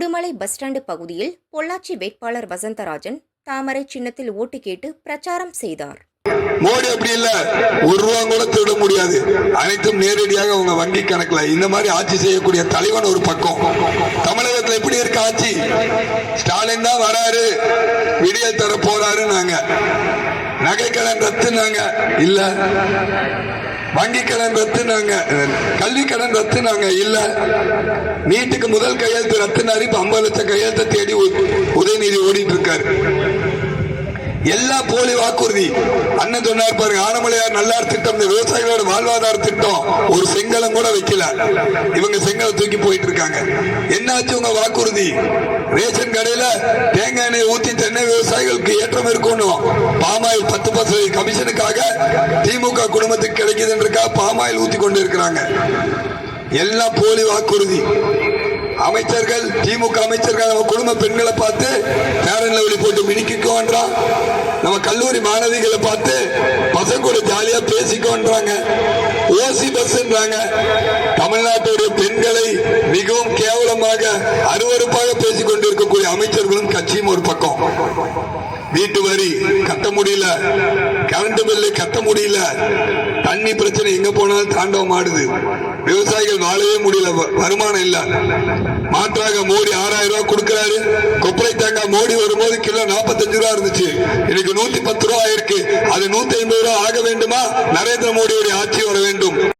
Udumalai bus stand பகுதியில் பொள்ளாச்சி வேட்பாளர் வசந்தராஜன் தாமரை சின்னத்தில் ஓட்டு கேட்டு பிரச்சாரம் செய்தார். மோடி அப்படி இல்ல. ஒரு ரூபா கூட திருட முடியாது. அனைத்தும் நேரடியாக உங்க வங்கி கணக்குல. இந்த மாதிரி ஆட்சி செய்யக்கூடிய தலைவன் ஒரு பக்கம். தமிழகத்துல எப்படி இருக்கு ஆட்சி? ஸ்டாலின் தான் வராரு. விடியல் தர போறாரு நாங்க நகைக்கடன் ரத்துனாங்க. இல்ல. வங்கி கடன் ரத்துனாங்க. கல்வி கடன் ரத்துனாங்க. இல்ல. நீட்டுக்கு முதல் கையெழுத்து ரத்துனாரு. இப்ப ஐம்பது லட்சம் கையெழுத்தை தேடி உதயநிதி ஓடிட்டு இருக்காரு. எல்லா போலி வாக்குறுதி. அண்ணன் சொன்னார் பாருங்க ஆனமலையார் நல்லார் திட்டம் இந்த விவசாயிகளோட வாழ்வாதார திட்டம் ஒரு செங்கலம் கூட வைக்கல. இவங்க செங்கலை தூக்கி போயிட்டு இருக்காங்க. என்னாச்சு உங்க வாக்குறுதி? ரேஷன் கடையில தேங்காய் எண்ணெய் ஊத்தி தென்னை விவசாயிகளுக்கு ஏற்றம் இருக்கணும் பாமாயில் பத்து பர்சன்ட் கமிஷனுக்காக திமுக குடும்பத்துக்கு கிடைக்குதுன்றக்கா பாமாயில் ஊத்தி கொண்டு இருக்கிறாங்க. எல்லாம் போலி வாக்குறுதி. அமைச்சர்கள் திமுக அமைச்சர்கள் நம்ம குடும்ப பெண்களை பார்த்து பேரன் லெவலி போட்டு மினிக்குவோன்றான் நம்ம கல்லூரி மாணவிகளை பார்த்து பசங்க கூட ஜாலியா பேசிக்கோன்றாங்க. ஓசி பஸ்ன்றாங்க. தமிழ்நாட்டுடைய பெண்களை மிகவும் கேவலமாக அருவருப்பாக பேசிக் கொண்டிருக்கக்கூடிய அமைச்சர்களும் கட்சியும் ஒரு பக்கம். வீட்டு வரி கட்ட முடியல. கரண்ட் பில்லு கட்ட முடியல. தண்ணி பிரச்சனை எங்க போனாலும் தாண்டவம் ஆடுது. விவசாயிகள் வாழவே முடியல. வ- வருமானம் இல்ல. மாற்றாக மோடி ஆறாயிரம் ரூபாய் கொடுக்கிறாரு. மோடி வரும்போது கிலோ 45 ரூபா இருந்துச்சு. இன்னைக்கு நூத்தி பத்து ரூபா ஆயிருக்கு. அது நூத்தி ஐம்பது ரூபா ஆக வேண்டுமா? நரேந்திர மோடியுடைய ஆட்சி வர வேண்டும்.